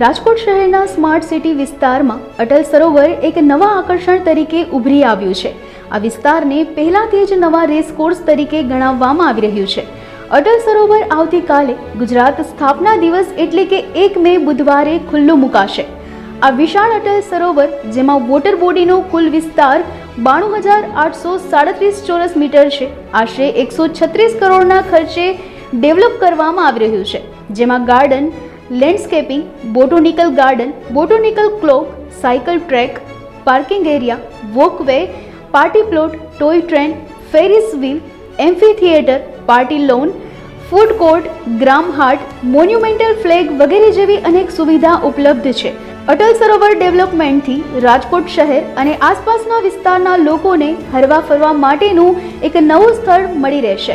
રાજકોટ શહેરના smart city વિસ્તારમાં અટલ સરોવર એક નવા આકર્ષણ તરીકે ઉભરી આવ્યું છે. આ વિસ્તારને પહેલાથી જ નવા રેસ કોર્સ તરીકે ગણાવવામાં આવી રહ્યું છે. અટલ સરોવર આવતીકાલે ગુજરાત સ્થાપના દિવસ એટલે કે એક મે બુધવારે ખુલ્લું મુકાશે. આ વિશાળ અટલ સરોવર, જેમાં વોટર બોડીનો કુલ વિસ્તાર બાણું હજાર આઠસો સાડત્રીસ ચોરસ મીટર છે, આશરે એકસો છત્રીસ કરોડના ખર્ચે ડેવલપ કરવામાં આવી રહ્યું છે. જેમાં garden landscaping botanical garden botanical clock cycle track parking area walkway party plot toy train Ferris wheel amphitheatre party lawn food court ગ્રામ હાટ મોન્યુમેન્ટલ ફ્લેગ વગેરે જેવી અનેક સુવિધા ઉપલબ્ધ છે. અટલ સરોવર ડેવલપમેન્ટથી રાજકોટ શહેર અને આસપાસના વિસ્તારના લોકોને હરવા ફરવા માટેનું એક નવું સ્થળ મળી રહેશે.